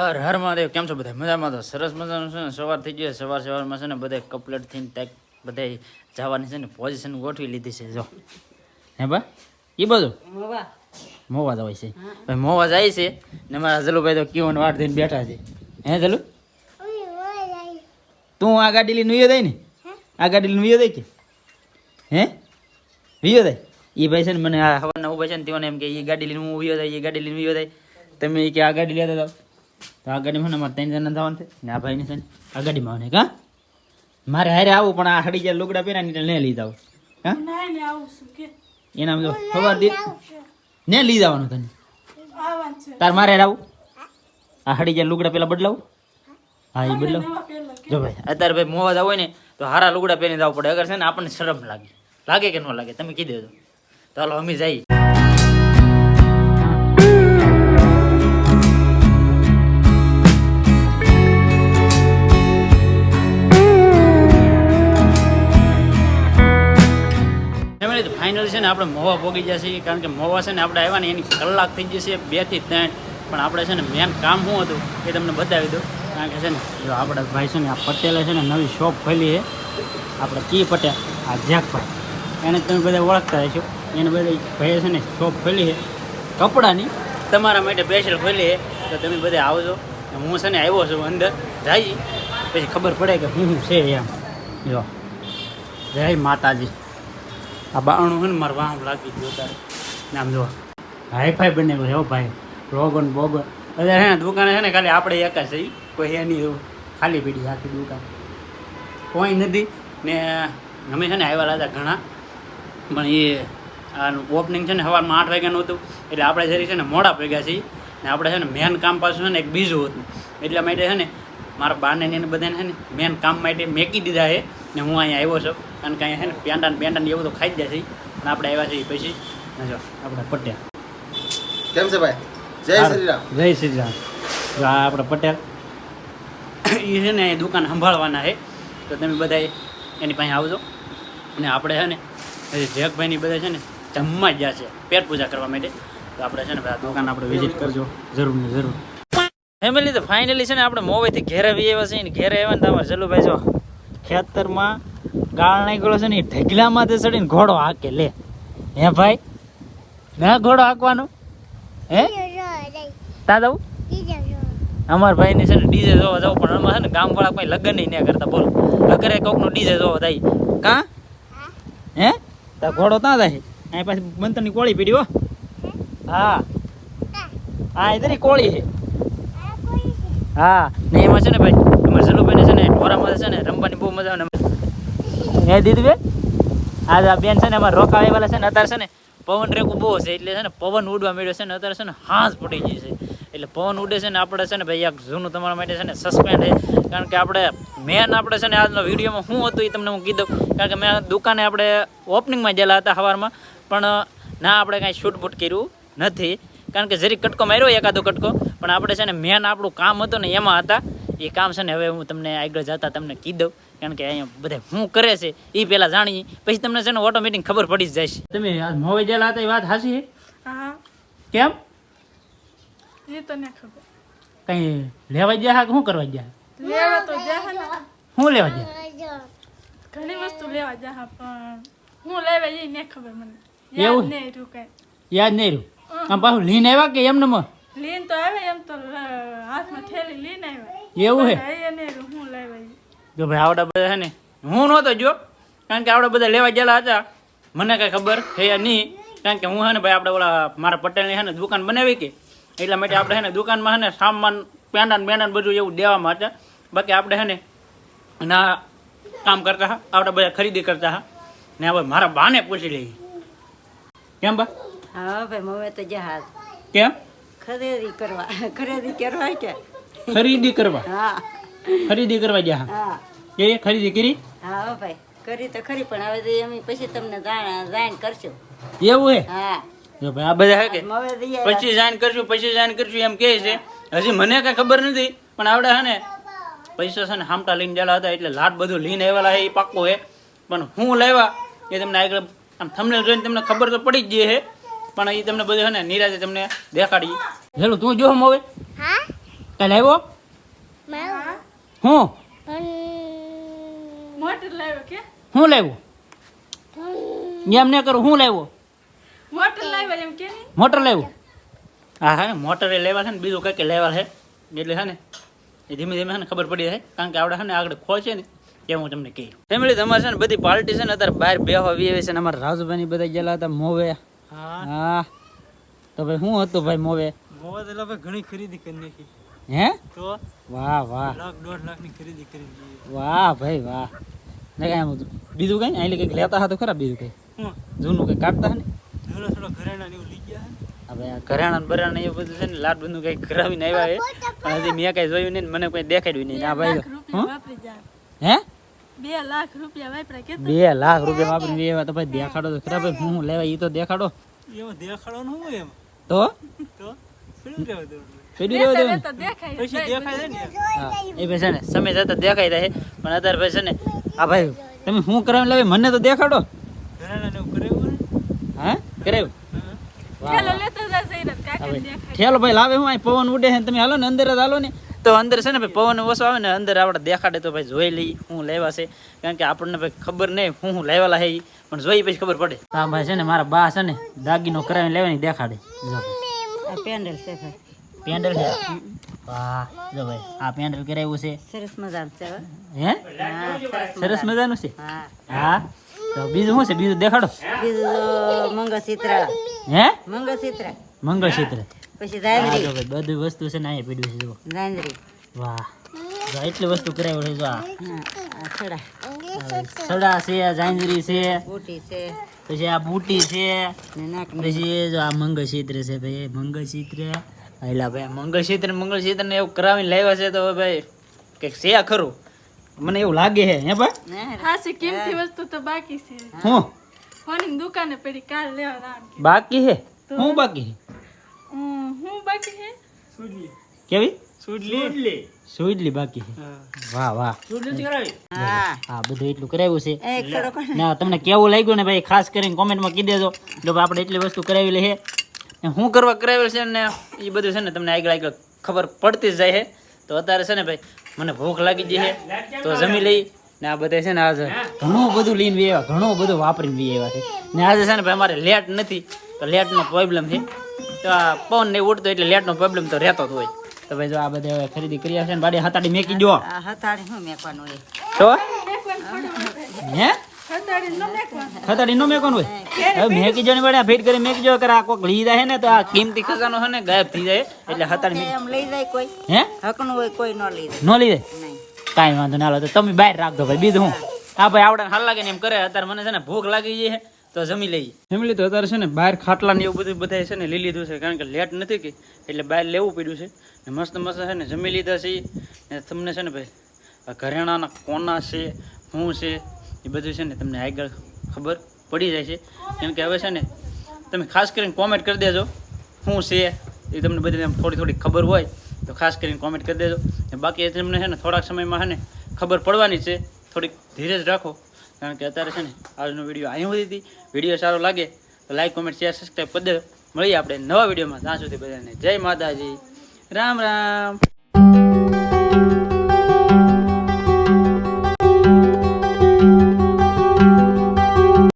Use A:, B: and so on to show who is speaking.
A: હર હર મહાદેવ કેમ છો બધા? મજામાં તો? સરસ મજાનું છે ને? સવાર થઈ ગયો સવાર સવારમાં છે ને બધા કપલેટ થઈને ટેક બધા જવાની છે ને પોઝિશન ગોઠવી લીધી છે જો. હે બા? એ બધું? મોવા. જવાય છે. ભાઈ મોવા જાય છે ને મારા જલુભાઈ તો કીવન વાટ થઈને બેઠા છે. હે જલુ? તું આ ગાડી લઈને વિયો દઈ ને? આ ગાડી લઈને વિયો દઈ કે? હે? વિયો દઈ એ ભાઈ છે ને મને આ હવાના ઊભા છે ને તેઓને એમ કે એ ગાડી લઈને હું વિયો જાય એ ગાડી લઈને વિયો થાય તમે કે આ ગાડી લેતા જાઓ. તો આ ગાડીમાં અમારે ત્રણ જણા જવાનું છે. ને આ ભાઈને છે ને આ ગાડીમાં આવને કા મારે હારે આવું પણ આ હડી જાય લુગડા પહેરા ને લઈ લીધા હા? એના જો ખબર દી ને લઈ જવાનું તને તાર મારે હારે આવું. આ હડી જાય લુગડા પેલા બદલાવું. હા એ બદલાવ. જો ભાઈ અત્યારે ભાઈ મોવા જવું હોય ને તો હારા લુગડા પહેરીને જવું પડે. અગર છે ને આપણને શરમ લાગે. લાગે કે ન લાગે તમે કીધું તો. ચાલો અમે જઈએ. ફાઇનલ છે ને આપણે મોવા ભોગી જશે કારણ કે મોવા છે ને આપણે આવ્યા ને એની કલાક થઈ જશે બેથી ત્રણ. પણ આપણે છે ને મેન કામ શું હતું એ તમને બતાવી દઉં. કારણ કે છે ને જો આપણા ભાઈ છે ને આ પટેલે છે ને નવી શોપ ખોલી છે. આપણે કી પટેલ, આ જેકભાઈ. એને તમે બધા ઓળખતા હશો. એને બધા ભાઈએ છે ને શોપ ખોલી છે. કપડાની તમારા માટે સ્પેશિયલ ખોલી છે. તો તમે બધા આવજો. હું છે ને આવ્યો છું અંદર. જઈ. પછી ખબર પડે કે હું છે એમ. જો. જય માતાજી. આ બાણું છે ને મારે વાહ લાગી ગયો તારે નામ જો હાઈ ફાઈ બને હો ભાઈ. રોગન બોગન અત્યારે હે દુકાને છે ને ખાલી આપણે એક જ કોઈ હે નહીં એવું. ખાલી પીડી આખી દુકાન. કોઈ નથી. ને અમે છે ને આવ્યા હતા ઘણા. પણ એ આનું ઓપનિંગ છે ને સવારમાં આઠ વાગ્યાનું હતું. એટલે આપણે જરી છે ને મોડા ભેગા છીએ. ને આપણે છે ને મેન કામ પાછું છે ને એક બીજું હતું. એટલા માટે છે ને મારા બાને ને બધાને છે ને મેન કામ માટે મેકી દીધા છે. ને હું અહીંયા આવ્યો છું. કારણ કે અહીંયા છે ને પ્યાંડા પેંડા એવું તો ખાઈ જ જાય છે. અને આપણે આવ્યા છીએ પછી. જો આપણે પટેલ.
B: કેમ છે ભાઈ? જય શ્રી રામ
A: જય શ્રી રામ જો આ આપણે પટેલ. એ છે ને દુકાન સંભાળવાના છે. તો તમે બધા એની પાસે આવજો. અને આપણે છે ને હજી જેકભાઈની બધા છે ને જમવા જ છે પેટ પૂજા કરવા માટે. તો આપણે છે ને આ દુકાન આપણે વિઝિટ કરજો. જરૂર ને જરૂર. ફેમિલી તો ફાઇનલી છે ને આપણે મોવેથી ઘેરે આવી આવ્યા છે ને ઘેરે આવ્યા ને તમારે ચલુભાઈ જો ખેતરમાં ગાળ નાખ્યો છે ને એ ઢગલામાં તે ચડીને ઘોડો હાકે, લે. હે ભાઈ? ના ઘોડો હાંકવાનો? હે? તા દઉં અમાર ભાઈને છે ને ડીજે જોવા જવું, પણ અમારે છે ને ગામવાળા કોઈ લગ્ન નહીં કરતા, બોલ. લગરે કોકનું ડીજે જોવા થાય કા? હે? ઘોડો ત્યાં જાય. અહીં પાછી મંતરની કોળી પીડી, હો. હા. ઇધર કોળી છે. હા, ને એમાં છે ને ભાઈ, અમારે જલુભાઈને છે ને ઢોરામાં છે ને રમવાની બહુ મજા આવે હે દીદી બે આ બેન છે ને અમારે રોકા આવેલા છે ને, અત્યારે છે ને પવન રેકું બહુ છે, એટલે છે ને પવન ઉડવા મળ્યો છે ને, અત્યારે છે ને હાંસ પડી ગઈ છે. એટલે પવન ઉડે છે ને, આપણે છે ને ભાઈ આ જૂનું તમારા માટે છે ને સસ્પેન્ડ છે. કારણ કે આપણે મેન આપણે છે ને આજનો વિડીયોમાં શું હતું એ તમને હું કીધું. કારણ કે મેં દુકાને આપણે ઓપનિંગમાં ગયેલા હતા સવારમાં પણ ના, આપણે કાંઈ શૂટબૂટ કર્યું નથી. કારણ કે જરી કટકો માર્યો, એકાદો કટકો. પણ આપણે છે ને મેન આપણું કામ હતું ને એમાં હતા. એ કામ છે ને હવે હું તમને આગળ જતા તમને કીધું કારણ કે અહીંયા બધા શું કરે છે એ પહેલાં જાણી પછી તમને છે ને ઓટોમેટિક ખબર પડી જ જાય છે તમે આ મોવે ગયેલા હતા એ વાત હાસી કેમ?
C: એ તો ને ખબર.
A: કઈ લેવા ગયા હા કે શું કરવા ગયા?
C: લેવા તો ને
A: શું લેવા ગયા?
C: ઘણી વસ્તુ લેવા જાહે પણ હું લેવા એ ને ખબર મને.
A: એવું?
C: યાદ નહીં રહ્યું
A: યાદ નહીં રહ્યું? આમ પાછું લીન આવ્યા કે એમને મ
C: લીન તો આવે એમ તો હાથમાં થેલી લીન આવે.
A: એવું હે?
C: હું
A: જો ભાઈ આવડા બધા છે ને હું નહોતો જો કારણ કે આવડા બધા લેવા ગયેલા હતા. મને કઈ ખબર છે નહીં કારણ કે હું છે ને ભાઈ આપણે ઓલા મારા પટેલની હે ને દુકાન બનાવી કે એટલા માટે આપણે હે ને દુકાનમાં હે ને સામાન પેંડાન પેંડાન બધું એવું દેવામાં હતા. બાકી આપણે હે ને ના કામ કરતા હા આપણે બધા ખરીદી કરતા હા ને હવે મારા બાને પૂછી લઈએ. કેમ બા?
D: હા ભાઈ મમ્મી તો જહાજ.
A: કેમ?
D: ખરીદી કરવા ખરીદી કરવા કે?
A: ખરીદી કરવા?
D: હા.
A: ખરીદી કરવા ગયા?
D: હા.
A: એ ખરીદી કરી?
D: હા ભાઈ. કરી તો ખરી પણ હવે અમે પછી તમને જાણ જાણ કરશું.
A: એવું હે?
D: હા.
A: જો ભાઈ આ બધા હે કે? પછી જાણ કરશું પછી જાણ કરશું એમ કહે છે. હજી મને કઈ ખબર નથી પણ આવડે હે ને? પૈસા છે ને હામટા લઈને ગયેલા હતા એટલે લાટ બધું લઈને આવેલા છે એ પાક્કો હે. પણ હું લાવ્યા એ તમને આગળ આમ થમને જોઈને તમને ખબર તો પડી જ ગઈ છે પણ એ તમને બધું છે ને નિરાજે તમને દેખાડી. હેલો તું જો હમ હવે? કાલે આવ્યો?
C: હું. મોટર લાવ્યો કે?
A: હું લાવ્યો? એમ ને કરું હું લાવ્યો?
C: મોટર લાવ્યો એમ કે નહીં
A: મોટર લાવ્યો? હા હા મોટર એ લેવા છે ને બીજું કંઈક લેવા છે. એટલે છે ને એ ધીમે ધીમે છે ને ખબર પડી જાય. કારણ કે આપણે છે ને આગળ ખોલ છે ને એ હું તમને કહી. ફેમિલી તમારે છે ને બધી પાર્ટી છે ને અત્યારે બહાર બેહવા આવી છે ને અમારા રાજુભાઈ બધા ગયેલા હતા મોવે. હા. તો ભાઈ શું હતું ભાઈ મોવે?
E: મોવે તો ભાઈ ઘણી ખરીદી કરી નાખી.
A: હે?
E: તો
A: વાહ વાહ.
E: લાખ દોઢ લાખની ખરીદી કરી દીધી
A: વાહ ભાઈ વાહ. ને કઈ આમ બીજું કઈ? અહીં કંઈક લેતા હતા ખરા બીજું કઈ? જૂનું કઈ કાઢતા ને?
E: થોડો થોડો ઘરેણા ને એવું લઈ ગયા હે
A: હવે આ ઘરાણા ને બરાણા એ બધું છે ને લાડ બધું કઈ કરાવીને આવ્યા પણ હજી મેં કઈ જોયું નહીં મને કોઈ દેખાડ્યું નહીં. આ ભાઈ
C: લાખ
A: હે?
C: બે લાખ રૂપિયા વાપરા કે
A: બે લાખ રૂપિયા વાપરી એવા તો ભાઈ દેખાડો તો ખરા ભાઈ હું લેવા એ તો દેખાડો.
E: એમાં દેખાડવાનું હોય એમ?
A: તો?
E: તો? છે ને?
A: ને સમય જતા પણ ભાઈ છે ને આ ભાઈ તમે શું કરાવી લાવી મને તો દેખાડો.
E: ને ને?
A: હા? કરાવ્યું? ઠેલો ભાઈ. લાવે હું પવન ઉડે છે તમે હાલો ને અંદર જ હાલો ને. તો અંદર છે ને ભાઈ પવન ઓછો આવે ને અંદર આપણે દેખાડે તો ભાઈ જોઈ લઈ શું લેવા છે. કારણ કે આપણને ભાઈ ખબર નહીં હું હું લેવાલા છે પણ જોઈ પછી ખબર પડે. હા ભાઈ છે ને મારા બા છે ને દાગીનો કરાવીને લેવાની દેખાડે. જો
D: પેન્ડલ છે ભાઈ.
A: પેન્ડલ છે? વાહ જો ભાઈ આ પેન્ડલ કરાવ્યું છે.
D: સરસ મજાનું છે હે.
A: હા?
D: સરસ
A: સરસ મજાનું છે?
D: હા.
A: હા? તો બીજું શું છે? બીજું દેખાડો.
D: બીજું મંગળસૂત્ર.
A: હે?
D: મંગળસૂત્ર.
A: મંગળસૂત્ર.
D: પછી
A: હા
D: ધાયરી
A: જો ભાઈ બધી વસ્તુ છે ને અહીંયા પીડ્યું છે જો
D: ધાંધરી
A: વાહ. જો એટલી વસ્તુ કરાવ્યું છે જો આ.
D: હા આ છડા
A: સડા છે જાંજરી છે.
D: બુટી છે.
A: પછી આ બુટી છે.
D: ને નાકની
A: પછી જો આ મંગળસૂત્ર છે ભાઈ મંગળસૂત્ર. હાલા ભાઈ મંગળસૂત્ર મંગળસૂત્ર ને એવું કરાવીને લાવ્યા છે તો હવે ભાઈ કંઈક છે ખરું? મને એવું લાગે છે હે ભાઈ?
D: ને
C: હાસી કિંમતી વસ્તુ તો બાકી છે.
A: હું?
C: ફોની દુકાને પડી કાલ લેવા દામ કે.
A: બાકી છે? હું બાકી છે?
C: હમ, હું બાકી છે
A: કેવી?
E: સુડલી
A: સુઈડલી બાકી છે વાહ વાહ.
D: હા.
A: હા બધું એટલું કરાવ્યું છે. ના તમને કેવું લાગ્યું ને ભાઈ ખાસ કરીને કોમેન્ટમાં કહી દેજો. જો આપણે એટલી વસ્તુ કરાવેલી છે. ને હું કરવા કરાવેલ છે ને એ બધું છે ને તમને આગળ આગળ ખબર પડતી જ જાય છે. તો અત્યારે છે ને ભાઈ મને ભૂખ લાગી ગઈ છે. તો જમી લઈ. ને આ બધા છે ને આજે ઘણું બધું લઈને બી આવ્યા ઘણું બધું વાપરીને બી આવ્યા છે. ને આજે છે ને ભાઈ અમારે લેટ નથી તો લેટનો પ્રોબ્લેમ છે. તો આ પવન નહીં ઉડતો એટલે લેટનો પ્રોબ્લેમ તો રહેતો જ હોય. તો ભાઈ જો આ બધા હવે ખરીદી કરી છે ને બાડી હતાડી મેકી
D: દો હતાડી શું મેકવાનું એ
A: તો? હે.
C: ખતાડી ન મેકવાનું
A: હોય? હવે મેકી જો ને બડે ફીટ કરી મેકી જો કરે આ કોક લઈ જાય ને તો આ કિંમતી ખજાનો છે ને ગાયબ થઈ જાય એટલે હતાડી
D: એમ લઈ જાય કોઈ?
A: હે?
D: હકનું હોય કોઈ ન લઈ જાય.
A: નો લઈ જાય?
D: નહીં.
A: કાંઈ વાંધો ના લો તો તમે બહાર રાખજો ભાઈ બીજું હું હા ભાઈ આવડે હાલ લાગે ને એમ કરે અત્યારે મને છે ને ભૂખ લાગી ગઈ છે. તો જમી લઈએ. જમી તો અત્યારે છે ને બહાર ખાટલા ને એવું બધું બધા છે ને લઈ લીધું છે, કારણ કે લેટ નથી કે, એટલે બહાર લેવું પડ્યું છે. ને મસ્ત મસ્ત છે ને જમી લીધા છે. ને તમને છે ને ભાઈ ઘરેણાના કોના છે શું છે, એ બધું છે ને તમને આગળ ખબર પડી જાય છે. કેમ કે હવે છે ને તમે ખાસ કરીને કોમેન્ટ કરી દેજો શું છે, એ તમને બધી થોડી થોડી ખબર હોય, તો ખાસ કરીને કોમેન્ટ કરી દેજો. ને બાકી તમને છે ને થોડાક સમયમાં છે ને ખબર પડવાની છે, થોડીક ધીરજ રાખો. કારણ કે અત્યારે છે ને આજનો વીડિયો અહીં સુધી હતી. વીડિયો સારો લાગે તો લાઈક કોમેન્ટ શેર સબસ્ક્રાઈબ કરી દેજો. મળીએ આપણે નવા વિડીયોમાં. ત્યાં સુધી બધાને જય માતાજી. રામ રામ.